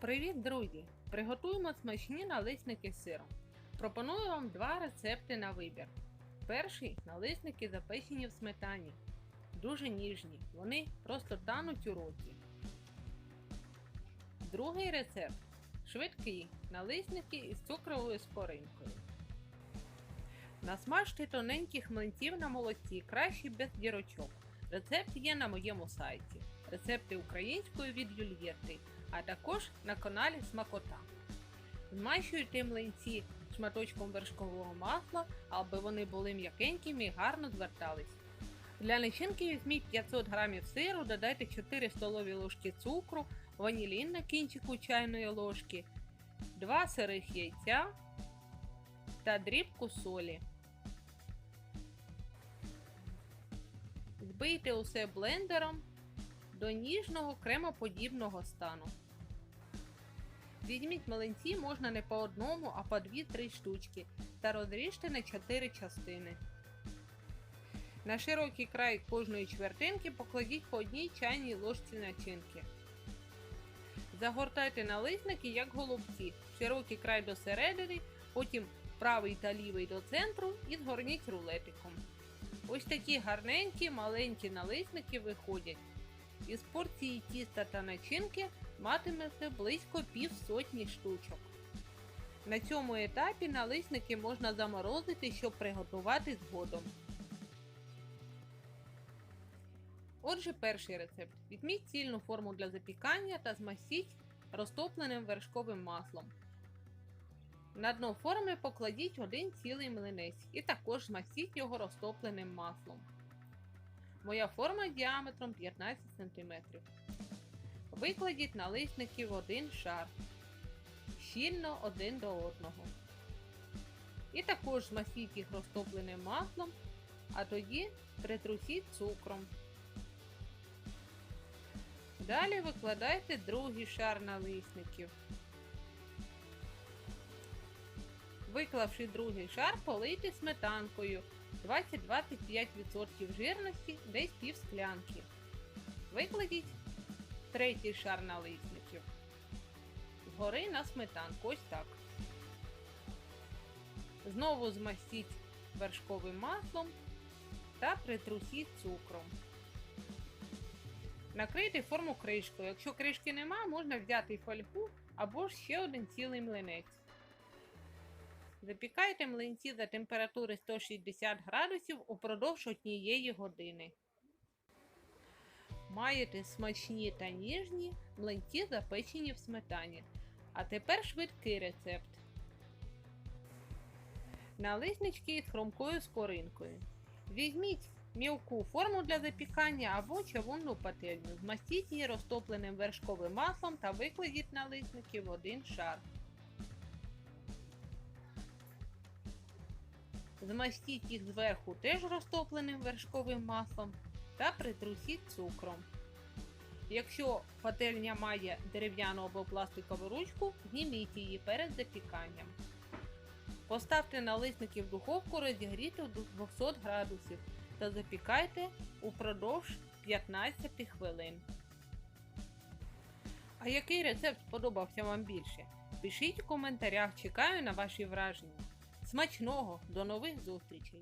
Привіт, друзі! Приготуємо смачні налисники з сиром. Пропоную вам два рецепти на вибір. Перший налисники запечені в сметані. Дуже ніжні, вони просто тануть у роті. Другий рецепт швидкий налисники із цукровою скоринкою. Насмажте тоненьких млинців на молоці, краще без дірочок. Рецепт є на моєму сайті. Рецепти українською від Юльєти, а також на каналі Смакота. Змащуйте млинці шматочком вершкового масла, аби вони були м'якенькими і гарно звертались. Для начинки візьміть 500 г сиру, додайте 4 столові ложки цукру, ванілін на кінчику чайної ложки, 2 сирих яйця та дрібку солі. Збийте усе блендером до ніжного кремоподібного стану. Візьміть млинці можна не по одному, а по 2-3 штучки та розріжте на 4 частини. На широкий край кожної чвертинки покладіть по одній чайній ложці начинки. Загортайте налисники як голубці, широкий край до середини, потім правий та лівий до центру і згорніть рулетиком. Ось такі гарненькі маленькі налисники виходять. Із порції тіста та начинки матимете близько пів сотні штучок. На цьому етапі налисники можна заморозити, щоб приготувати згодом. Отже, перший рецепт. Візьміть цільну форму для запікання та змастіть розтопленим вершковим маслом. На дно форми покладіть один цілий млинець і також змастіть його розтопленим маслом. Моя форма діаметром 15 см. Викладіть налисники в один шар, щільно один до одного. І також змастіть їх розтопленим маслом, а тоді притрусіть цукром. Далі викладайте другий шар налисників. Виклавши другий шар, полийте сметанкою 20-25% жирності, десь пів склянки. Викладіть третій шар налисників. Згори на сметанку, ось так. Знову змастіть вершковим маслом та притрусіть цукром. Накрийте форму кришкою. Якщо кришки нема, можна взяти фольгу або ж ще один цілий млинець. Запікайте млинці за температури 160 градусів упродовж однієї години. Маєте смачні та ніжні млинці запечені в сметані. А тепер швидкий рецепт. Налиснички із хромкою скоринкою. Візьміть мілку форму для запікання або чавунну пательню. Змастіть її розтопленим вершковим маслом та викладіть налисники в один шар. Змастіть їх зверху теж розтопленим вершковим маслом та притрусіть цукром. Якщо пательня має дерев'яну або пластикову ручку, зніміть її перед запіканням. Поставте налисники в духовку розігріту до 200 градусів та запікайте упродовж 15 хвилин. А який рецепт сподобався вам більше? Пишіть у коментарях, чекаю на ваші враження. Смачного! До нових зустрічей!